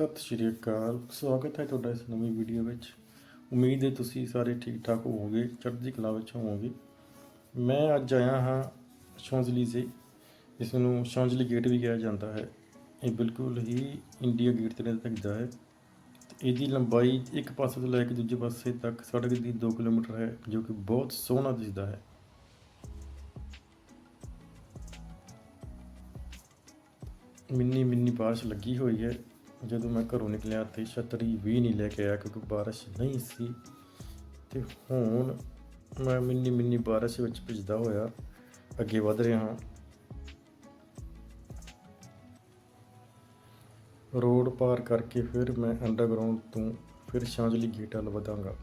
ਸਤਿ ਸ਼੍ਰੀ ਅਕਾਲ, ਸਵਾਗਤ ਹੈ ਤੁਹਾਡਾ ਇਸ ਨਵੀਂ ਵੀਡੀਓ ਵਿੱਚ। ਉਮੀਦ ਹੈ ਤੁਸੀਂ ਸਾਰੇ ਠੀਕ ਠਾਕ ਹੋਵੋਗੇ, ਚੜ੍ਹਦੀ ਕਲਾ ਵਿੱਚ ਹੋਵੋਗੇ। ਮੈਂ ਅੱਜ ਆਇਆ ਹਾਂ ਸ਼ੌਂਜ਼ਲੀਜ਼ੇ ਇਸ ਨੂੰ ਸ਼ੌਂਜ਼ਲੀ ਗੇਟ ਵੀ ਕਿਹਾ ਜਾਂਦਾ ਹੈ। ਇਹ ਬਿਲਕੁਲ ਹੀ ਇੰਡੀਆ ਗੇਟ ਤੇ ਲੱਗਦਾ ਹੈ। ਇਹਦੀ ਲੰਬਾਈ ਇੱਕ ਪਾਸੇ ਤੋਂ ਲੈ ਕੇ ਦੂਜੇ ਪਾਸੇ ਤੱਕ ਸੜਕ ਦੀ 2 ਕਿਲੋਮੀਟਰ ਹੈ, ਜੋ ਕਿ ਬਹੁਤ ਸੋਹਣਾ ਦਿਸਦਾ ਹੈ। ਮਿੰਨੀ ਮਿੰਨੀ ਬਾਰਿਸ਼ ਲੱਗੀ ਹੋਈ ਹੈ। ਜਦੋਂ ਮੈਂ ਘਰੋਂ ਨਿਕਲਿਆ ਤੇ ਛਤਰੀ ਵੀ ਨਹੀਂ ਲੈ ਕੇ ਆਇਆ ਕਿਉਂਕਿ ਬਾਰਿਸ਼ ਨਹੀਂ ਸੀ। ਤੇ ਹੁਣ ਮੈਂ ਮਿੰਨੀ ਮਿੰਨੀ ਬਾਰਿਸ਼ ਵਿੱਚ ਭਿੱਜਦਾ ਹੋਇਆ, ਅੱਗੇ ਵਧ ਰਿਹਾ ਹਾਂ। ਰੋਡ ਪਾਰ ਕਰਕੇ ਫਿਰ ਮੈਂ ਅੰਡਰਗਰਾਉਂਡ ਤੋਂ ਫਿਰ ਸ਼ਾਂਜਲੀ ਗੇਟ ਵੱਲ ਵਧਾਂਗਾ।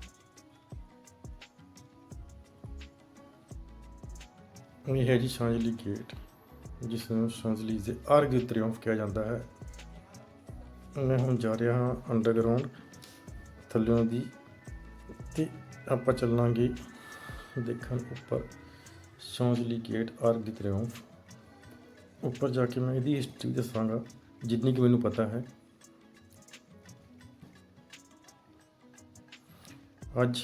ਇਹ ਹੈ ਜੀ ਸ਼ਾਂਜਲੀ ਗੇਟ, ਜਿਸ ਨੂੰ ਸ਼ਾਂਜਲੀ ਦੇ ਆਰਗ ਦੇ ਤ੍ਰਿਉਂਫ ਕਿਹਾ ਜਾਂਦਾ ਹੈ। ਮੈਂ ਹੁਣ ਜਾ ਰਿਹਾ ਹਾਂ ਅੰਡਰਗਰਾਉਂਡ ਥੱਲਿਓਂ ਦੀ ਤੇ ਆਪਾਂ ਚੱਲਾਂਗੇ ਦੇਖਣ ਉੱਪਰ। ਸ਼ਾਂਜਲੀ ਗੇਟ ਆਰਗ ਦੀ ਤ੍ਰਿਉਂਫ ਉੱਪਰ ਜਾ ਕੇ ਮੈਂ ਇਹਦੀ ਹਿਸਟਰੀ ਦੱਸਾਂਗਾ, ਜਿੰਨੀ ਕਿ ਮੈਨੂੰ ਪਤਾ ਹੈ। ਅੱਜ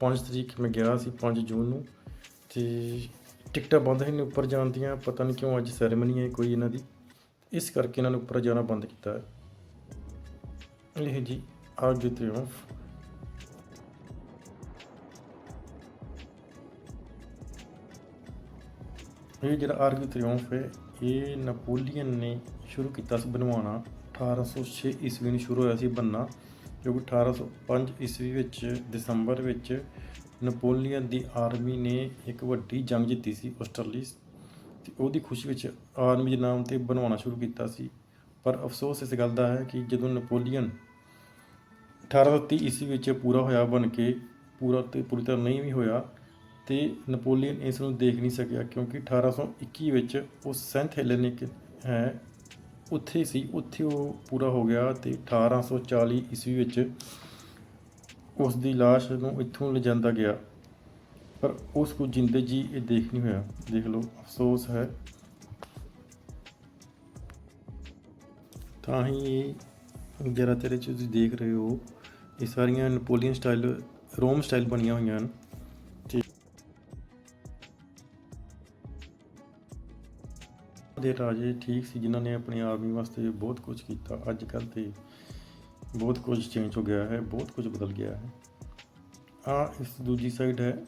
5 ਤਰੀਕ ਮੈਂ ਗਿਆ ਸੀ 5 ਜੂਨ ਨੂੰ ਤੇ ਟਿਕਟਾਂ ਬੰਦ ਹੀ ਨੇ ਉੱਪਰ ਜਾਣ ਦੀਆਂ, ਪਤਾ ਨਹੀਂ ਕਿਉਂ ਅੱਜ ਸੈਰੇਮਨੀ ਹੈ ਕੋਈ ਇਹਨਾਂ ਦੀ। ਇਸ ਕਰਕੇ ਇਹਨਾਂ ਨੇ ਉੱਪਰ ਜਾਣਾ ਬੰਦ ਕੀਤਾ ਹੈ। ਇਹ ਜੀ ਆਰਗ ਦੀ ਇਹ ਜਿਹੜਾ ਆਰਗ ਦੀ ਹੈ ਇਹ ਨਪੋਲੀਅਨ ਨੇ ਸ਼ੁਰੂ ਕੀਤਾ ਸੀ ਬਣਵਾਉਣਾ। 1806 ਈਸਵੀ ਨੂੰ ਸ਼ੁਰੂ ਹੋਇਆ ਸੀ ਬੰਨਾ ਜੋ ਕਿ 1805 ਈਸਵੀ ਵਿੱਚ, ਦਸੰਬਰ ਵਿੱਚ ਨਪੋਲੀਅਨ ਦੀ ਆਰਮੀ ਨੇ ਇੱਕ ਵੱਡੀ ਜੰਗ ਜਿੱਤੀ ਸੀ ਆਸਟਰੇਲੀਆ ਤੇ ਉਹਦੀ ਖੁਸ਼ੀ ਵਿੱਚ ਆਰਮੀ ਦੇ ਨਾਮ ਤੇ ਬਣਵਾਉਣਾ ਸ਼ੁਰੂ ਕੀਤਾ ਸੀ। ਪਰ ਅਫਸੋਸ ਇਸ ਗੱਲ ਦਾ ਹੈ ਕਿ ਜਦੋਂ ਨਪੋਲੀਅਨ 1830 ਈਸਵੀ ਵਿੱਚ ਪੂਰਾ ਹੋਇਆ ਬਣ ਕੇ, ਪੂਰਾ ਤੇ ਪੂਰੀ ਤਰ੍ਹਾਂ ਨਹੀਂ ਵੀ ਹੋਇਆ, ਤੇ ਨਪੋਲੀਅਨ ਇਸ ਨੂੰ ਦੇਖ ਨਹੀਂ ਸਕਿਆ ਕਿਉਂਕਿ 1821 ਵਿੱਚ ਉਹ ਸੈਂਟ ਹੈਲੇਨਿਕ, ਹੈ, ਉੱਥੇ ਸੀ, ਉੱਥੇ ਉਹ ਪੂਰਾ ਹੋ ਗਿਆ ਤੇ 1840 ਈਸਵੀ ਵਿੱਚ ਉਸ ਦੀ ਲਾਸ਼ ਨੂੰ ਇੱਥੋਂ ਲਿਜਾਂਦਾ ਗਿਆ। ਪਰ ਉਸ ਨੂੰ ਜਿੰਦੇ ਜੀ ਇਹ ਦੇਖ ਨਹੀਂ ਹੋਇਆ। ਦੇਖ ਲਓ, ਅਫਸੋਸ ਹੈ। ਤਾਂ ਹੀ ਇਹ ਜਰਾ ਤੇਰੇ ਚ ਤੁਸੀਂ ਦੇਖ ਰਹੇ ਹੋ ਇਹ ਸਾਰੀਆਂ ਨਪੋਲੀਅਨ ਸਟਾਈਲ ਰੋਮ ਸਟਾਈਲ ਬਣੀਆਂ ਹੋਈਆਂ ਹਨ। ਤੇ ਦੇ ਰਾਜੇ ਠੀਕ ਸੀ, ਜਿਨ੍ਹਾਂ ਨੇ ਆਪਣੇ ਆਰਮੀ ਵਾਸਤੇ ਬਹੁਤ ਕੁਝ ਕੀਤਾ। ਅੱਜ ਕੱਲ੍ਹ ਤੇ ਬਹੁਤ ਕੁਝ ਚੇਂਜ ਹੋ ਗਿਆ ਹੈ, ਬਹੁਤ ਕੁਝ ਬਦਲ ਗਿਆ ਹੈ। ਆ ਇਸ ਦੂਜੀ ਸਾਈਡ ਹੈ।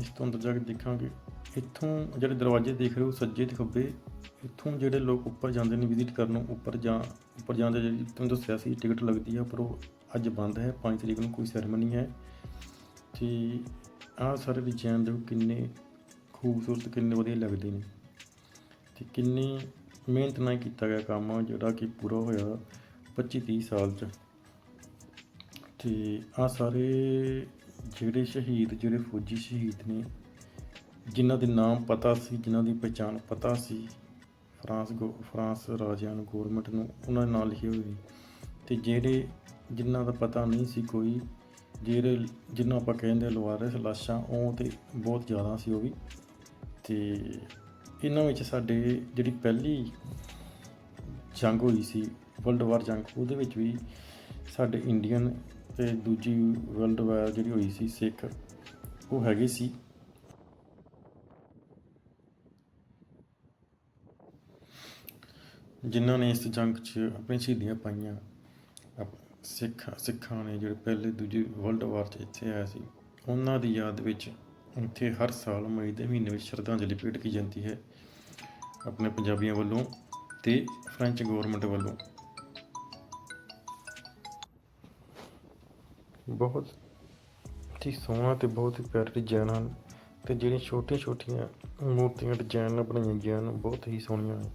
ਇਸ ਤੋਂ ਅੰਦਰ ਜਾ ਕੇ ਦੇਖਾਂਗੇ, ਇੱਥੋਂ ਜਿਹੜੇ ਦਰਵਾਜ਼ੇ ਦੇਖ ਰਹੇ ਹੋ, ਸੱਜੇ ਤੇ ਖੱਬੇ, ਇੱਥੋਂ ਜਿਹੜੇ ਲੋਕ ਉੱਪਰ ਜਾਂਦੇ ਨੇ ਵਿਜ਼ਿਟ ਕਰਨ ਨੂੰ, ਉੱਪਰ ਜਾਂ, ਉੱਪਰ ਜਾਂਦੇ ਜਿਹੜੀ ਤੁਹਾਨੂੰ ਦੱਸਿਆ ਸੀ ਟਿਕਟ ਲੱਗਦੀ ਹੈ ਪਰ ਉਹ ਅੱਜ ਬੰਦ ਹੈ 5 ਤਰੀਕ ਨੂੰ ਕੋਈ ਸੈਰੇਮਨੀ ਹੈ। ਤੇ ਆਹ ਸਾਰੇ ਡਿਜ਼ਾਈਨ ਦੇਖੋ ਕਿੰਨੇ ਖੂਬਸੂਰਤ, ਕਿੰਨੇ ਵਧੀਆ ਲੱਗਦੇ ਨੇ। ਤੇ ਕਿੰਨੀ ਮਿਹਨਤ ਨਾਲ ਕੀਤਾ ਗਿਆ ਕੰਮ, ਜਿਹੜਾ ਕਿ ਪੂਰਾ ਹੋਇਆ 25 30 ਸਾਲ ਚ। ਤੇ ਆ ਸਾਰੇ ਜਿਹੜੇ ਸ਼ਹੀਦ, ਜਿਹੜੇ ਫੌਜੀ ਸ਼ਹੀਦ ਨੇ, ਜਿਨ੍ਹਾਂ ਦੇ ਨਾਮ ਪਤਾ ਸੀ, ਜਿਨ੍ਹਾਂ ਦੀ ਪਛਾਣ ਪਤਾ ਸੀ, ਫਰਾਂਸ ਗੋ, ਫਰਾਂਸ ਰਾਜਿਆਂ ਨੂੰ ਗਵਰਨਮੈਂਟ ਨੂੰ, ਉਹਨਾਂ ਦੇ ਨਾਂ ਲਿਖੇ ਹੋਏ ਤੇ ਜਿਹੜੇ ਜਿਨ੍ਹਾਂ ਦਾ ਪਤਾ ਨਹੀਂ ਸੀ ਕੋਈ, ਜਿਹੜੇ ਜਿਹਨਾਂ ਆਪਾਂ ਕਹਿੰਦੇ ਲਵਾਰਿਸ ਲਾਸ਼ਾਂ ਉਹ ਤੇ ਬਹੁਤ ਜ਼ਿਆਦਾ ਸੀ ਉਹ ਵੀ। ਤੇ ਇਹਨਾਂ ਵਿੱਚ ਸਾਡੇ ਜਿਹੜੀ ਪਹਿਲੀ ਜੰਗ ਹੋਈ ਸੀ ਵਰਲਡ ਵਾਰ ਜੰਗ, ਉਹਦੇ ਵਿੱਚ ਵੀ ਸਾਡੇ ਇੰਡੀਅਨ ਤੇ ਦੂਜੀ ਵਰਲਡ ਵਾਰ ਜਿਹੜੀ ਹੋਈ ਸੀ ਸਿੱਖ ਉਹ ਹੈਗੇ ਸੀ। ਜਿਨ੍ਹਾਂ ਨੇ ਇਸ ਜੰਗ 'ਚ ਆਪਣੀ ਸ਼ਹੀਦੀਆਂ ਪਾਈਆਂ। ਸਿੱਖ ਸਿੱਖਾਂ ਨੇ ਜਿਹੜੇ ਪਹਿਲੇ ਦੂਜੇ ਵਰਲਡ ਵਾਰ 'ਚ ਇੱਥੇ ਆਇਆ ਸੀ, ਉਹਨਾਂ ਦੀ ਯਾਦ ਵਿੱਚ ਇੱਥੇ ਹਰ ਸਾਲ ਮਈ ਦੇ ਮਹੀਨੇ ਵਿੱਚ ਸ਼ਰਧਾਂਜਲੀ ਭੇਟ ਕੀਤੀ ਜਾਂਦੀ ਹੈ ਆਪਣੇ ਪੰਜਾਬੀਆਂ ਵੱਲੋਂ ਤੇ ਫ੍ਰੈਂਚ ਗਵਰਨਮੈਂਟ ਵੱਲੋਂ। ਬਹੁਤ ਹੀ ਸੋਹਣਾ ਤੇ ਬਹੁਤ ਹੀ ਪਿਆਰੇ ਡਿਜ਼ਾਈਨ ਹਨ ਤੇ ਜਿਹੜੀਆਂ ਛੋਟੀਆਂ ਛੋਟੀਆਂ ਮੂਰਤੀਆਂ ਡਿਜ਼ਾਈਨ ਬਣਾਈਆਂ ਗਈਆਂ ਹਨ, ਬਹੁਤ ਹੀ ਸੋਹਣੀਆਂ ਹਨ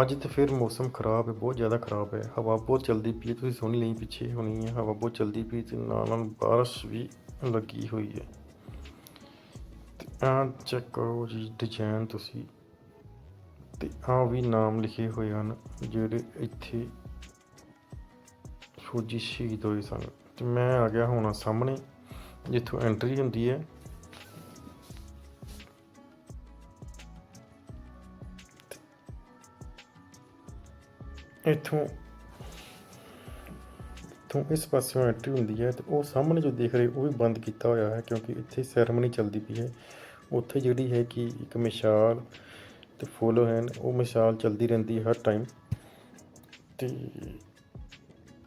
ਅੱਜ ਤੇ ਫਿਰ ਮੌਸਮ ਖਰਾਬ ਹੈ ਬਹੁਤ ਜ਼ਿਆਦਾ ਖਰਾਬ ਹੈ ਹਵਾ ਬਹੁਤ ਚਲਦੀ ਪਈ ਹੈ ਤੁਸੀਂ ਸੁਣ ਲਈ ਪਿੱਛੇ ਹੋਣੀ ਹੈ ਹਵਾ ਬਹੁਤ ਚਲਦੀ ਪਈ ਤੇ ਨਾਲ ਨਾਲ ਬਾਰਿਸ਼ ਵੀ ਲੱਗੀ ਹੋਈ ਹੈ ਤੇ ਆਹ ਚੈੱਕ ਕਰੋ ਜੀ ਡਿਜ਼ਾਈਨ ਤੁਸੀਂ। ਤੇ ਆ ਵੀ ਨਾਮ ਲਿਖੇ ਹੋਏ ਹਨ, ਜਿਹੜੇ ਇੱਥੇ ਫੌਜੀ ਸ਼ਹੀਦ ਹੋਏ ਸਨ। ਤੇ ਮੈਂ ਆ ਗਿਆ ਹੁਣ ਸਾਹਮਣੇ, ਜਿੱਥੋਂ ਐਂਟਰੀ ਹੁੰਦੀ ਹੈ ਇੱਥੋਂ ਇੱਥੋਂ ਇਸ ਪਾਸਿਓਂ ਐਂਟਰੀ ਹੁੰਦੀ ਹੈ ਤੇ ਉਹ ਸਾਹਮਣੇ ਜੋ ਦੇਖ ਰਹੇ ਉਹ ਵੀ ਬੰਦ ਕੀਤਾ ਹੋਇਆ ਹੈ ਕਿਉਂਕਿ ਇੱਥੇ ਸੈਰੇਮਨੀ ਚੱਲਦੀ ਪਈ ਹੈ। ਉੱਥੇ ਜਿਹੜੀ ਹੈ ਕਿ ਇੱਕ ਮਿਸਾਲ ਤੇ ਫੁੱਲ ਹਨ ਉਹ ਮਿਸਾਲ ਚੱਲਦੀ ਰਹਿੰਦੀ ਹੈ ਹਰ ਟਾਈਮ ਤੇ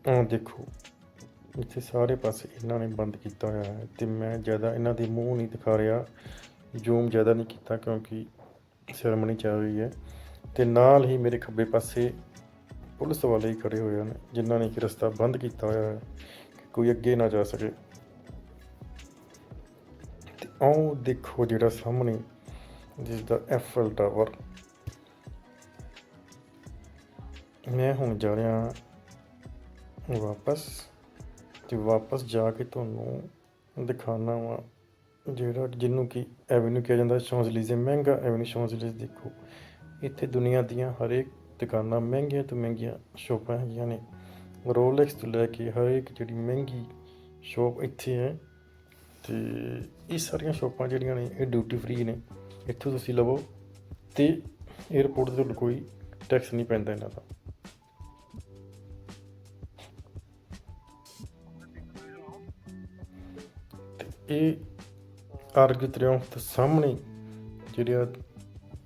ਆਹ ਦੇਖੋ, ਇੱਥੇ ਸਾਰੇ ਪਾਸੇ ਇਹਨਾਂ ਨੇ ਬੰਦ ਕੀਤਾ ਹੋਇਆ ਹੈ ਤੇ ਮੈਂ ਜ਼ਿਆਦਾ ਇਹਨਾਂ ਦੇ ਮੂੰਹ ਨਹੀਂ ਦਿਖਾ ਰਿਹਾ ਜ਼ੂਮ ਜ਼ਿਆਦਾ ਨਹੀਂ ਕੀਤਾ ਕਿਉਂਕਿ ਸੈਰੇਮਨੀ ਚੱਲ ਰਹੀ ਹੈ। ਤੇ ਨਾਲ ਹੀ ਮੇਰੇ ਖੱਬੇ ਪਾਸੇ ਪੁਲਿਸ ਵਾਲੇ ਹੀ ਖੜੇ ਹੋਏ ਹਨ, ਜਿਨ੍ਹਾਂ ਨੇ ਕਿ ਰਸਤਾ ਬੰਦ ਕੀਤਾ ਹੋਇਆ ਹੈ ਕਿ ਕੋਈ ਅੱਗੇ ਨਾ ਜਾ ਸਕੇ। ਤੇ ਆਓ ਦੇਖੋ ਜਿਹੜਾ ਸਾਹਮਣੇ ਜਿਸ ਦਾ ਐਫਲ ਟਾਵਰ ਮੈਂ ਹੁਣ ਜਾ ਰਿਹਾ ਵਾਪਸ, ਤੇ ਵਾਪਸ ਜਾ ਕੇ ਤੁਹਾਨੂੰ ਦਿਖਾਣਾ ਵਾ, ਜਿਹੜਾ ਜਿਹਨੂੰ ਕਿ ਐਵਨਿਊ ਕਿਹਾ ਜਾਂਦਾ, ਸ਼ੌਂਜ਼ਲੀਜ਼ੇ ਮਹਿੰਗਾ ਐਵਨਿਊ ਸ਼ੌਂਜ਼ਲੀਜ਼ ਦੇਖੋ। ਇੱਥੇ ਦੁਨੀਆ ਦੀਆਂ ਹਰੇਕ ਦੁਕਾਨਾਂ ਮਹਿੰਗੀਆਂ ਤੋਂ ਮਹਿੰਗੀਆਂ ਸ਼ੋਪਾਂ ਹੈਗੀਆਂ ਨੇ। ਰੋਲੈਕਸ ਤੋਂ ਲੈ ਕੇ ਹਰੇਕ ਜਿਹੜੀ ਮਹਿੰਗੀ ਸ਼ੋਪ ਇੱਥੇ ਹੈ ਤੇ ਇਹ ਸਾਰੀਆਂ ਸ਼ੋਪਾਂ ਜਿਹੜੀਆਂ ਨੇ, ਇਹ ਡਿਊਟੀ ਫ੍ਰੀ ਨੇ। ਇੱਥੋਂ ਤੁਸੀਂ ਲਵੋ ਤੇ 에어ਪੋਰਟ ਦੇ ਤੁਹਾਨੂੰ ਕੋਈ ਟੈਕਸ ਨਹੀਂ ਪੈਂਦਾ ਇਹਨਾਂ ਦਾ। ਇਹ ਆਰਗ ਤ੍ਰਿਉਂਫ ਦੇ ਸਾਹਮਣੇ ਜਿਹੜਾ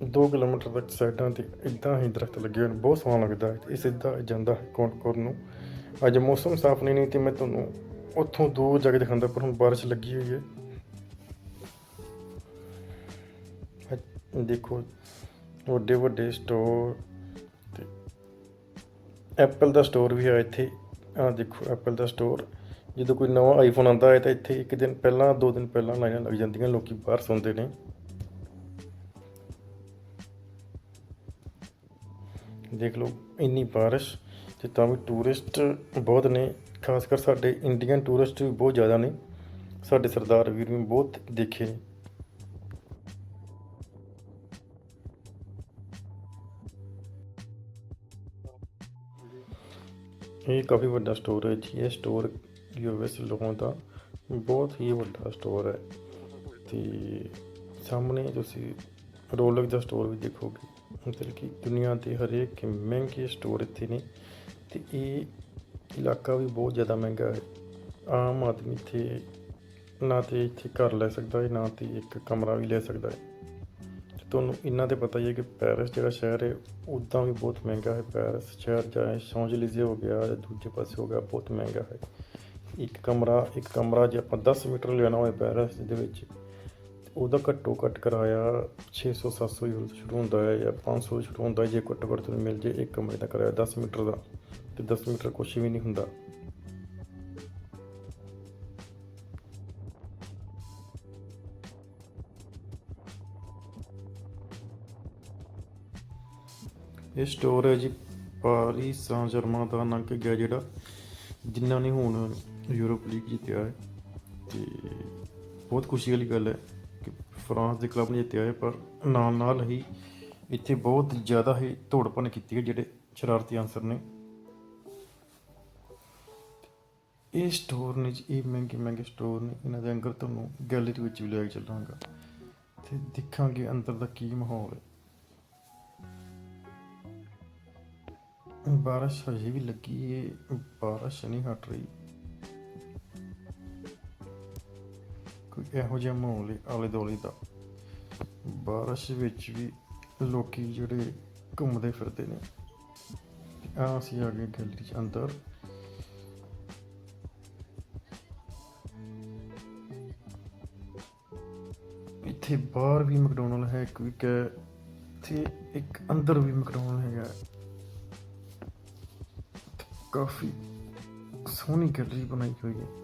2 ਕਿਲੋਮੀਟਰ ਤੱਕ ਸਾਈਡਾਂ ਤੇ ਇਦਾਂ ਹੀ ਦਰਖਤ ਲੱਗੇ ਹੋਏ ਨੇ, ਬਹੁਤ ਸੋਹਣਾ ਲੱਗਦਾ ਹੈ ਇਹ ਸਿੱਧਾ ਜਾਂਦਾ ਹੈ ਕੌਂਟਕੋਰ ਨੂੰ। ਅੱਜ ਮੌਸਮ ਸਾਫ਼ ਨਹੀਂ ਨਹੀਂ ਤੇ ਮੈਂ ਤੁਹਾਨੂੰ ਉੱਥੋਂ ਦੋ ਜਗ੍ਹਾ ਦਿਖਾਉਂਦਾ, ਪਰ ਹੁਣ ਬਾਰਿਸ਼ ਲੱਗੀ ਹੋਈ ਹੈ। ਦੇਖੋ, ਵੱਡੇ ਵੱਡੇ ਸਟੋਰ ਤੇ ਐਪਲ ਦਾ ਸਟੋਰ ਵੀ ਹੈ ਇੱਥੇ। ਆਹ ਦੇਖੋ ਐਪਲ ਦਾ ਸਟੋਰ ਜਦੋਂ ਕੋਈ ਨਵਾਂ ਆਈਫੋਨ ਆਉਂਦਾ ਹੈ ਤਾਂ ਇੱਥੇ ਇੱਕ ਦਿਨ ਪਹਿਲਾਂ, ਦੋ ਦਿਨ ਪਹਿਲਾਂ ਲਾਈਨਾਂ ਲੱਗ ਜਾਂਦੀਆਂ, ਲੋਕੀ ਬਾਹਰ ਸੌਂਦੇ ਨੇ। ਦੇਖ ਲਓ, ਇੰਨੀ ਬਾਰਿਸ਼ ਤੇ ਤਾਂ ਵੀ ਟੂਰਿਸਟ ਬਹੁਤ ਨੇ, ਖਾਸ ਕਰ ਸਾਡੇ ਇੰਡੀਅਨ ਟੂਰਿਸਟ ਵੀ ਬਹੁਤ ਜ਼ਿਆਦਾ ਨੇ। ਸਾਡੇ ਸਰਦਾਰ ਵੀਰ ਵੀ ਬਹੁਤ ਦੇਖੇ ਨੇ। ਇਹ ਕਾਫੀ ਵੱਡਾ ਸਟੋਰ ਹੈ ਜੀ, ਇਹ ਸਟੋਰ ਯੂਐਸ ਲੋਕਾਂ ਦਾ ਬਹੁਤ ਹੀ ਵੱਡਾ ਸਟੋਰ ਹੈ। ਤੇ ਸਾਹਮਣੇ ਤੁਸੀਂ ਰੋਲਕ ਦਾ ਸਟੋਰ ਵੀ ਦੇਖੋਗੇ। ਮਤਲਬ ਕਿ ਦੁਨੀਆ ਦੇ ਹਰੇਕ ਮਹਿੰਗੇ ਸਟੋਰ ਇੱਥੇ ਨੇ ਤੇ ਇਹ ਇਲਾਕਾ ਵੀ ਬਹੁਤ ਜ਼ਿਆਦਾ ਮਹਿੰਗਾ ਹੈ। ਆਮ ਆਦਮੀ ਇੱਥੇ ਨਾ ਤੇ ਇੱਥੇ ਘਰ ਲੈ ਸਕਦਾ ਹੈ, ਨਾ ਤੇ ਇੱਕ ਕਮਰਾ ਵੀ ਲੈ ਸਕਦਾ ਹੈ। ਤੁਹਾਨੂੰ ਇਹਨਾਂ ਤੇ ਪਤਾ ਹੀ ਹੈ ਕਿ ਪੈਰਿਸ ਜਿਹੜਾ ਸ਼ਹਿਰ ਹੈ, ਉੱਦਾਂ ਵੀ ਬਹੁਤ ਮਹਿੰਗਾ ਹੈ। ਪੈਰਿਸ ਸ਼ਹਿਰ ਚਾਹੇ ਸ਼ੌਂਜਲੀਜ਼ੇ ਹੋ ਗਿਆ ਜਾਂ ਦੂਜੇ ਪਾਸੇ ਹੋ ਗਿਆ, ਬਹੁਤ ਮਹਿੰਗਾ ਹੈ। ਇੱਕ ਕਮਰਾ ਇੱਕ ਕਮਰਾ ਜੇ ਆਪਾਂ 10 ਮੀਟਰ ਲੈਣਾ ਹੋਵੇ ਪੈਰਿਸ ਦੇ ਵਿੱਚ ਉਹਦਾ ਘੱਟੋ ਘੱਟ ਕਿਰਾਇਆ 600 700 ਯੂਰੋ ਤੋਂ ਸ਼ੁਰੂ ਹੁੰਦਾ ਹੈ ਜਾਂ 500 ਤੋਂ ਸ਼ੁਰੂ ਹੁੰਦਾ ਜੇ ਘੱਟੋ ਘੱਟ ਤੁਹਾਨੂੰ ਮਿਲ ਜੇ ਇੱਕ ਕਮਰੇ ਦਾ ਕਿਰਾਇਆ 10 ਮੀਟਰ ਦਾ, ਤੇ 10 ਮੀਟਰ ਕੁਛ ਵੀ ਨਹੀਂ ਹੁੰਦਾ। ਇਹ ਸਟੋਰ ਹੈ ਜੀ, ਪਾਰੀ ਸਾਂ ਜਰਮਨ ਦਾ ਨਾਂ ਕੇ ਗਿਆ ਜਿਹੜਾ, ਜਿਨ੍ਹਾਂ ਨੇ ਹੁਣ ਯੂਰਪ ਲੀਗ ਜਿੱਤਿਆ ਹੈ। ਤੇ ਬਹੁਤ ਖੁਸ਼ੀ ਵਾਲੀ ਗੱਲ ਹੈ। ਫਰਾਂਸ ਦੇ ਕਲੱਬ ਨੇ ਜਿੱਤਿਆ ਹੈ, ਪਰ ਨਾਲ ਨਾਲ ਹੀ ਇੱਥੇ ਬਹੁਤ ਜ਼ਿਆਦਾ ਹੀ ਧੋੜਪਨ ਕੀਤੀ ਹੈ ਜਿਹੜੇ ਸ਼ਰਾਰਤੀ ਅਨਸਰ ਨੇ। ਇਹ ਸਟੋਰ ਨੇ ਇਹ ਮਹਿੰਗੇ ਮਹਿੰਗੇ ਸਟੋਰ ਨੇ, ਇਹਨਾਂ ਦੇ ਅੰਦਰ ਤੁਹਾਨੂੰ ਗੈਲਰੀ ਵਿੱਚ ਵੀ ਲੈ ਕੇ ਚੱਲਾਂਗਾ। ਤੇ ਦੇਖਾਂਗੇ ਅੰਦਰ ਦਾ ਕੀ ਮਾਹੌਲ ਹੈ। ਬਾਰਿਸ਼ ਹਜੇ ਵੀ ਲੱਗੀ ਹੈ, ਬਾਰਿਸ਼ ਨਹੀਂ ਹਟ ਰਹੀ। ਕੋਈ ਇਹੋ ਜਿਹਾ ਮਾਹੌਲ ਹੈ ਆਲੇ ਦੁਆਲੇ ਦਾ। ਬਾਰਿਸ਼ ਵਿੱਚ ਵੀ ਲੋਕੀ ਜਿਹੜੇ ਘੁੰਮਦੇ ਫਿਰਦੇ ਨੇ ਆ ਅਸੀਂ ਆ ਗਏ ਗੈਲਰੀ ਚ ਅੰਦਰ। ਇੱਥੇ ਬਾਹਰ ਵੀ ਮੈਕਡੋਨਲਡ ਹੈ, ਇੱਕ ਹੈ ਤੇ ਇੱਕ ਅੰਦਰ ਵੀ ਮੈਕਡੋਨਲਡ ਹੈਗਾ। ਕਾਫੀ ਸੋਹਣੀ ਗੈਲਰੀ ਬਣਾਈ ਹੋਈ ਹੈ।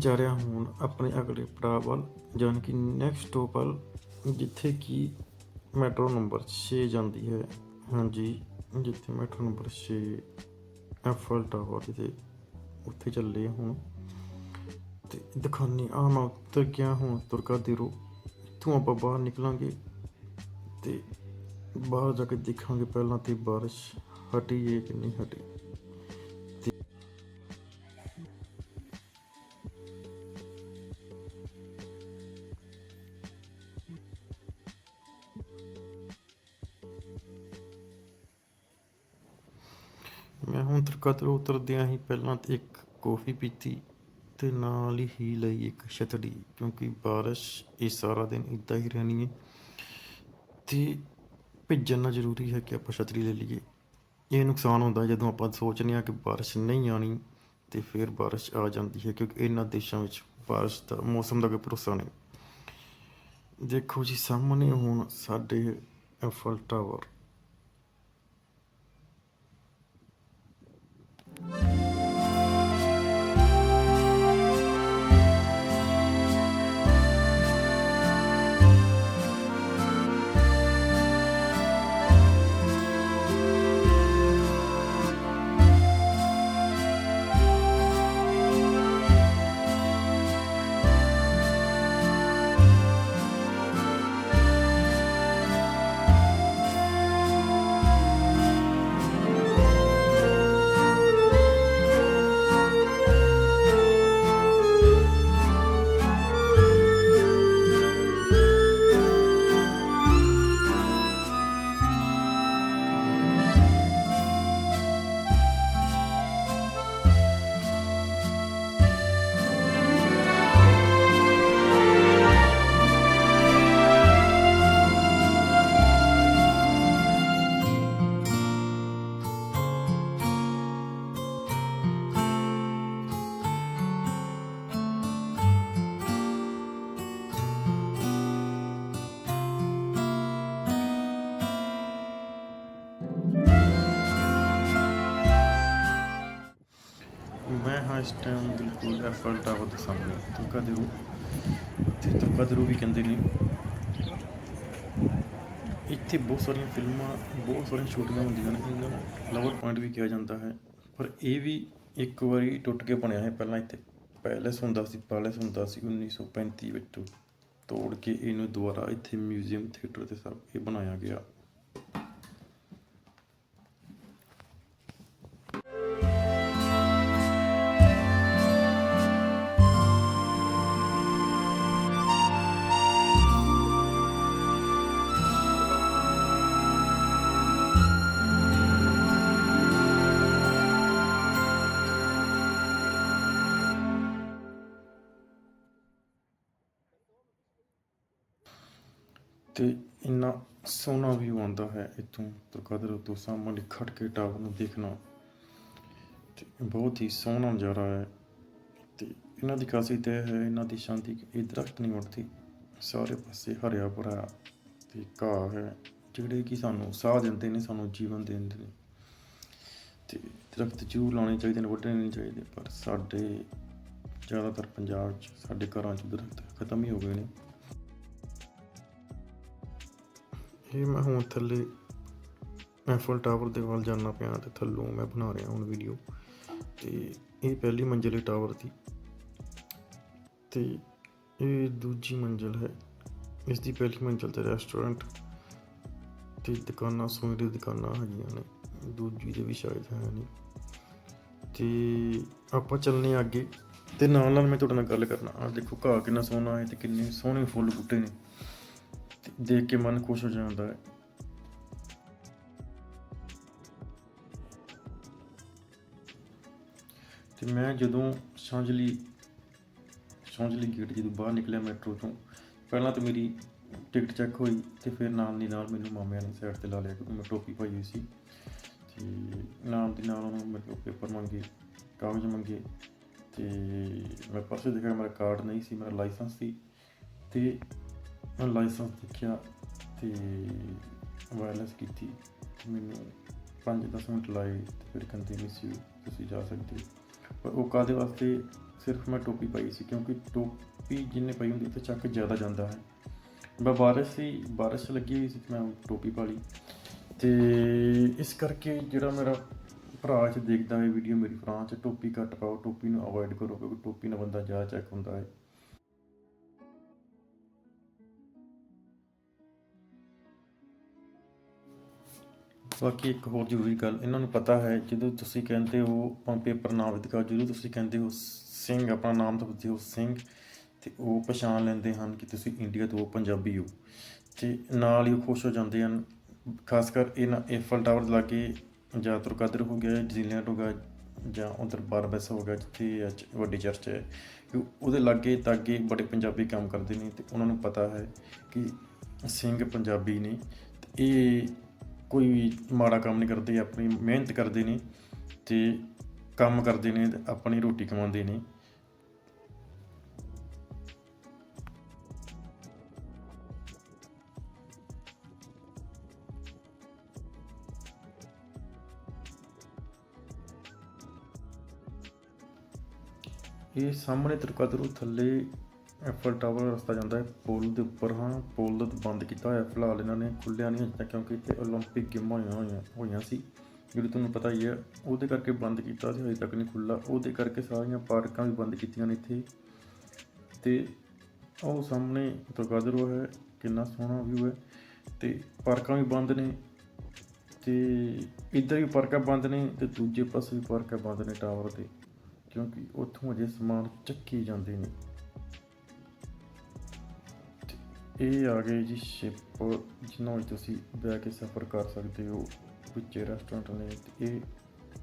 ਜਾ ਰਿਹਾ ਹੁਣ ਆਪਣੇ ਅਗਲੇ ਪੜਾਅ ਵੱਲ ਜਾਨ ਕਿ ਨੈਕਸਟ ਸਟਾਪ ਵੱਲ, ਜਿੱਥੇ ਕਿ ਮੈਟਰੋ ਨੰਬਰ 6 ਜਾਂਦੀ ਹੈ। ਹਾਂਜੀ, ਜਿੱਥੇ ਮੈਟਰੋ ਨੰਬਰ 6 ਐਫਲ ਟਾਵਰ ਤੇ ਉੱਥੇ ਚੱਲੇ ਹੁਣ। ਤੇ ਦਿਖਾਨੀ ਆ ਮੈਂ ਉੱਤਰ ਗਿਆ ਹੁਣ ਤੁਰਕਾ ਦੇ ਰੋ ਇੱਥੋਂ ਆਪਾਂ ਬਾਹਰ ਨਿਕਲਾਂਗੇ ਤੇ ਬਾਹਰ ਜਾ ਕੇ ਦੇਖਾਂਗੇ ਪਹਿਲਾਂ ਤੇ ਬਾਰਿਸ਼ ਹਟੀ ਹੈ ਕਿ ਨਹੀਂ ਹਟੀ। ਮੈਂ ਉਤਰਦਿਆਂ ਹੀ ਪਹਿਲਾਂ ਤਾਂ ਇੱਕ ਕੌਫੀ ਪੀਤੀ ਤੇ ਨਾਲ ਹੀ ਲਈ ਇੱਕ ਛਤੜੀ ਕਿਉਂਕਿ ਬਾਰਿਸ਼ ਇਹ ਸਾਰਾ ਦਿਨ ਇਦਾਂ ਹੀ ਰਹਿਣੀ ਹੈ। ਤੇ ਭਿੱਜਣਾ ਜ਼ਰੂਰੀ ਹੈ ਕਿ ਆਪਾਂ ਛਤਰੀ ਲੈ ਲਈਏ। ਇਹ ਨੁਕਸਾਨ ਹੁੰਦਾ ਜਦੋਂ ਆਪਾਂ ਸੋਚਦੇ ਹਾਂ ਕਿ ਬਾਰਿਸ਼ ਨਹੀਂ ਆਣੀ ਤੇ ਫਿਰ ਬਾਰਿਸ਼ ਆ ਜਾਂਦੀ ਹੈ, ਕਿਉਂਕਿ ਇਹਨਾਂ ਦੇਸ਼ਾਂ ਵਿੱਚ ਬਾਰਿਸ਼ ਦਾ ਮੌਸਮ ਦਾ ਕੋਈ ਭਰੋਸਾ ਨਹੀਂ। ਦੇਖੋ ਜੀ, ਸਾਹਮਣੇ ਹੁਣ ਸਾਡੇ ਐਫਲ ਟਾਵਰ ਮੈਂ ਬਿਲਕੁਲ ਐਫਲ ਟਾਵਰ ਦੇ ਸਾਹਮਣੇ ਤੁਕਦਰੂ ਤੇ ਤੁਕਦਰੂ ਵੀ ਕਹਿੰਦੇ ਨੇ, ਇੱਥੇ ਬਹੁਤ ਸਾਰੀਆਂ ਫਿਲਮਾਂ, ਬਹੁਤ ਸਾਰੀਆਂ ਸ਼ੂਟਿੰਗਾਂ ਹੁੰਦੀਆਂ ਨੇ। ਇਹਨਾਂ ਨੂੰ ਲਵਰ ਪੁਆਇੰਟ ਵੀ ਕਿਹਾ ਜਾਂਦਾ ਹੈ। ਪਰ ਇਹ ਵੀ ਇੱਕ ਵਾਰੀ ਟੁੱਟ ਕੇ ਬਣਿਆ ਹੈ ਪਹਿਲਾਂ ਇੱਥੇ। ਪੈਲੇਸ ਹੁੰਦਾ ਸੀ ਪੈਲਸ ਹੁੰਦਾ ਸੀ 1935 ਵਿੱਚ। ਤੋੜ ਕੇ ਇਹਨੂੰ ਦੁਬਾਰਾ ਇੱਥੇ ਮਿਊਜ਼ੀਅਮ ਥੀਏਟਰ ਤੇ ਸਭ ਇਹ ਬਣਾਇਆ ਗਿਆ। ਤੇ ਇੰਨਾ ਸੋਹਣਾ ਵਿਊ ਆਉਂਦਾ ਹੈ ਇੱਥੋਂ ਤੁਰਕਦਰ ਤੋਂ ਸਾਹਮਣੇ ਖੜ ਕੇ ਟਾਵਰ ਨੂੰ ਦੇਖਣਾ। ਤੇ ਬਹੁਤ ਹੀ ਸੋਹਣਾ ਨਜ਼ਾਰਾ ਹੈ। ਤੇ ਇਹਨਾਂ ਦੀ ਖਾਸੀਅਤ ਇਹ ਹੈ, ਇਹਨਾਂ ਦੀ ਸ਼ਾਂਤੀ ਕਿ ਇਹ ਦਰਖਤ ਨਹੀਂ ਉੱਠਦੀ ਸਾਰੇ ਪਾਸੇ ਹਰਿਆ ਭਰਿਆ ਤੇ ਘਾਹ ਹੈ, ਜਿਹੜੇ ਕਿ ਸਾਨੂੰ ਸਾਹ ਦਿੰਦੇ ਨੇ, ਸਾਨੂੰ ਜੀਵਨ ਦਿੰਦੇ ਨੇ ਤੇ ਦਰਖਤ ਜ਼ਰੂਰ ਲਾਉਣੇ ਚਾਹੀਦੇ ਨੇ, ਵੱਢਣੇ ਨਹੀਂ ਚਾਹੀਦੇ, ਪਰ ਸਾਡੇ ਜ਼ਿਆਦਾਤਰ ਪੰਜਾਬ 'ਚ, ਸਾਡੇ ਘਰਾਂ 'ਚ ਦਰਖਤ ਖਤਮ ਹੀ ਹੋ ਗਏ ਨੇ। ਇਹ ਮੈਂ ਹੁਣ ਥੱਲੇ ਐਫਲ ਟਾਵਰ ਦੇ ਵੱਲ ਜਾਣਾ ਪਿਆ ਤੇ ਥੱਲੋਂ ਮੈਂ ਬਣਾ ਰਿਹਾ ਹੁਣ ਵੀਡੀਓ ਤੇ ਇਹ ਪਹਿਲੀ ਮੰਜ਼ਿਲ ਹੈ ਟਾਵਰ ਦੀ ਤੇ ਇਹ ਦੂਜੀ ਮੰਜ਼ਿਲ ਹੈ। ਇਸ ਦੀ ਪਹਿਲੀ ਮੰਜ਼ਿਲ ਤੇ ਰੈਸਟੋਰੈਂਟ ਤੇ ਦੁਕਾਨਾਂ, ਸੋਨੇ ਦੀ ਦੁਕਾਨਾਂ ਹੈਗੀਆਂ ਨੇ, ਦੂਜੀ ਦੇ ਵੀ ਸ਼ਾਇਦ ਹੈ ਨਹੀਂ। ਤੇ ਆਪਾਂ ਚੱਲਨੇ ਅੱਗੇ ਤੇ ਨਾਲ ਨਾਲ ਮੈਂ ਤੁਹਾਡੇ ਨਾਲ ਗੱਲ ਕਰਨਾ। ਆ ਦੇਖੋ ਘਾਹ ਕਿੰਨਾ ਸੋਹਣਾ ਹੈ ਤੇ ਕਿੰਨੇ ਸੋਹਣੇ ਫੁੱਲ ਬੂਟੇ ਨੇ। ਤੇ ਦੇਖ ਕੇ ਮਨ ਖੁਸ਼ ਹੋ ਜਾਂਦਾ ਹੈ। ਤੇ ਮੈਂ ਜਦੋਂ ਸ਼ਾਂਜਲੀ ਸ਼ਾਂਜਲੀ ਗੇਟ ਜਦੋਂ ਬਾਹਰ ਨਿਕਲਿਆ ਮੈਟਰੋ ਤੋਂ, ਪਹਿਲਾਂ ਤਾਂ ਮੇਰੀ ਟਿਕਟ ਚੈੱਕ ਹੋਈ ਤੇ ਫਿਰ ਨਾਲ ਦੀ ਨਾਲ ਮੈਨੂੰ ਮਾਮਿਆਂ ਨੇ ਸਾਈਡ ਤੇ ਲਾ ਲਿਆ ਕਿਉਂਕਿ ਮੈਂ ਟੋਪੀ ਪਾਈ ਹੋਈ ਸੀ। ਤੇ ਨਾਲ ਦੀ ਨਾਲ ਉਹਨੂੰ ਮੈਂ ਪੇਪਰ ਮੰਗੇ, ਕਾਗਜ਼ ਮੰਗੇ ਤੇ ਮੈਂ ਪਰਸ ਦੇਖਿਆ ਮੇਰਾ ਕਾਰਡ ਨਹੀਂ ਸੀ, ਮੇਰਾ ਲਾਇਸੈਂਸ ਸੀ ਤੇ ਲਾਇਸੈਂਸ ਦੇਖਿਆ ਤੇ ਵਾਇਰਲੈਸ ਕੀਤੀ ਮੈਨੂੰ 5-10 ਮਿੰਟ ਲਾਏ ਤੇ ਫਿਰ ਕਹਿੰਦੇ ਨਹੀਂ ਸੀ ਤੁਸੀਂ ਜਾ ਸਕਦੇ ਹੋ। ਪਰ ਉਹ ਕਾਦੇ ਵਾਸਤੇ ਸਿਰਫ ਮੈਂ ਟੋਪੀ ਪਾਈ ਸੀ ਕਿਉਂਕਿ ਟੋਪੀ ਜਿੰਨੇ ਪਾਈ ਹੁੰਦੀ ਤੇ ਚੱਕ ਜ਼ਿਆਦਾ ਜਾਂਦਾ ਹੈ ਮੈਂ ਬਾਰਿਸ਼ ਸੀ ਬਾਰਿਸ਼ ਲੱਗੀ ਹੋਈ ਸੀ ਮੈਂ ਟੋਪੀ ਪਾ ਲਈ ਤੇ ਇਸ ਕਰਕੇ ਜਿਹੜਾ ਮੇਰਾ ਭਰਾ ਚ ਦੇਖਦਾ ਹੈ ਵੀਡੀਓ ਮੇਰੀ ਫਰਾਂ ਚ ਟੋਪੀ ਘੱਟ ਪਾਓ ਟੋਪੀ ਨੂੰ ਅਵੋਇਡ ਕਰੋ ਕਿਉਂਕਿ ਟੋਪੀ ਨਾਲ ਬੰਦਾ ਜ਼ਿਆਦਾ ਚੈੱਕ ਹੁੰਦਾ ਹੈ ਬਾਕੀ ਇੱਕ ਹੋਰ ਜ਼ਰੂਰੀ ਗੱਲ ਇਹਨਾਂ ਨੂੰ ਪਤਾ ਹੈ ਜਦੋਂ ਤੁਸੀਂ ਕਹਿੰਦੇ ਹੋ ਆਪਾਂ ਪੇਪਰ ਨਾ ਦਿਖਾਓ ਜਦੋਂ ਤੁਸੀਂ ਕਹਿੰਦੇ ਹੋ ਸਿੰਘ ਆਪਣਾ ਨਾਮ ਦੱਸਦੇ ਹੋ ਸਿੰਘ ਤੇ ਉਹ ਪਛਾਣ ਲੈਂਦੇ ਹਨ ਕਿ ਤੁਸੀਂ ਇੰਡੀਆ ਤੋਂ ਹੋ, ਪੰਜਾਬੀ ਹੋ। ਤੇ ਨਾਲ ਹੀ ਉਹ ਖੁਸ਼ ਹੋ ਜਾਂਦੇ ਹਨ ਖਾਸ ਕਰ ਇਹਨਾਂ ਏਫਲ ਟਾਵਰ ਦੇ ਲਾਗੇ ਜਾਂ ਤੁਰਕਾਦਰ ਹੋ ਗਿਆ ਡਿਜ਼ਨੀਲੈਂਡ ਹੋ ਗਿਆ ਜਾਂ ਉਧਰ ਬਾਰਬੈਸ ਹੋ ਗਿਆ ਜਿੱਥੇ ਅੱਜ ਵੱਡੀ ਚਰਚ ਹੈ। ਕਿ ਉਹਦੇ ਲਾਗੇ ਤਾਗੇ ਬੜੇ ਪੰਜਾਬੀ ਕੰਮ ਕਰਦੇ ਨੇ ਤੇ ਉਹਨਾਂ ਨੂੰ ਪਤਾ ਹੈ ਕਿ ਸਿੰਘ ਪੰਜਾਬੀ ਨੇ ਤੇ ਇਹ ਕੋਈ ਵੀ ਮਾੜਾ ਕੰਮ ਨਹੀਂ ਕਰਦੇ, ਆਪਣੀ ਮਿਹਨਤ ਕਰਦੇ ਨੇ ਤੇ ਕੰਮ ਕਰਦੇ ਨੇ ਆਪਣੀ ਰੋਟੀ ਕਮਾਉਂਦੇ ਨੇ। ਇਹ ਸਾਹਮਣੇ ਤਰਕਦਰੂ ਥੱਲੇ ਐਫਲ ਟਾਵਰ ਰਸਤਾ ਜਾਂਦਾ ਹੈ ਪੁਲ ਦੇ ਉੱਪਰ ਹਾਂ ਪੁਲ ਦਾ ਬੰਦ ਕੀਤਾ ਹੋਇਆ ਫਿਲਹਾਲ ਇਹਨਾਂ ਨੇ ਖੁੱਲਿਆ ਨਹੀਂ ਅਜੇ ਤੱਕ ਕਿਉਂਕਿ ਇੱਥੇ 올림픽 ਗੇਮਾਂ ਹੋਈਆਂ ਹੋਈਆਂ ਹੋਈਆਂ ਸੀ ਜਿਹੜੀ ਤੁਹਾਨੂੰ ਪਤਾ ਹੀ ਹੈ ਉਹਦੇ ਕਰਕੇ ਬੰਦ ਕੀਤਾ ਸੀ ਅਜੇ ਤੱਕ ਨਹੀਂ ਖੁੱਲਾ ਉਹਦੇ ਕਰਕੇ ਸਾਰੀਆਂ ਪਾਰਕਾਂ ਵੀ ਬੰਦ ਕੀਤੀਆਂ ਨੇ ਇੱਥੇ ਤੇ ਉਹ ਸਾਹਮਣੇ ਤਰਕਦਰੂ ਹੈ ਕਿੰਨਾ ਸੋਹਣਾ ਵਿਊ ਹੈ ਤੇ ਪਾਰਕਾਂ ਵੀ ਬੰਦ ਨੇ ਤੇ ਇੱਧਰ ਵੀ ਪਾਰਕਾਂ ਬੰਦ ਨੇ ਤੇ ਦੂਜੇ ਪਾਸੇ ਵੀ ਪਾਰਕਾਂ ਬੰਦ ਨੇ ਟਾਵਰ ਤੇ ਕਿਉਂਕਿ ਉੱਥੋਂ ਅਜੇ ਸਮਾਨ ਚੱਕੀ ਜਾਂਦੇ ਨੇ ਇਹ ਆ ਗਏ ਜੀ ਸ਼ਿਪ ਜਿਨ੍ਹਾਂ ਵਿੱਚ ਤੁਸੀਂ ਬਹਿ ਕੇ ਸਫ਼ਰ ਕਰ ਸਕਦੇ ਹੋ ਵਿੱਚ ਰੈਸਟੋਰੈਂਟ ਨੇ ਇਹ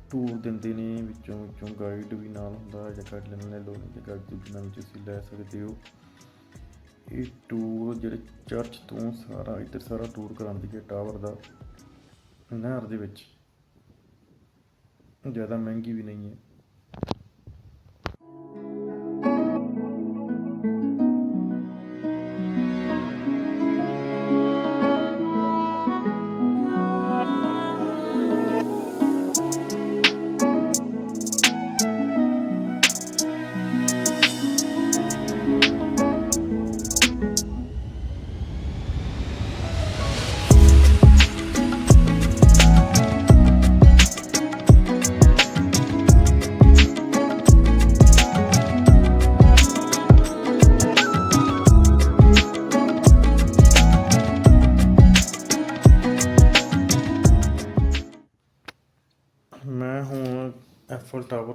ਟੂਰ ਦਿੰਦੇ ਨੇ, ਵਿੱਚੋਂ ਵਿੱਚੋਂ ਗਾਈਡ ਵੀ ਨਾਲ ਹੁੰਦਾ ਹੈ ਜਾਂ ਗਾਈਡ ਲੈਣ ਲੈ ਲੋਕ ਦੇ ਗਾਈਡ ਦੇ ਬਿਨਾਂ ਵੀ ਤੁਸੀਂ ਲੈ ਸਕਦੇ ਹੋ। ਇਹ ਟੂਰ ਜਿਹੜੇ ਚਰਚ ਤੋਂ ਸਾਰਾ, ਇੱਧਰ ਸਾਰਾ ਟੂਰ ਕਰਾਉਂਦੀ ਹੈ ਟਾਵਰ ਦਾ, ਨਹਿਰ ਦੇ ਵਿੱਚ। ਜ਼ਿਆਦਾ ਮਹਿੰਗੀ ਵੀ ਨਹੀਂ ਹੈ।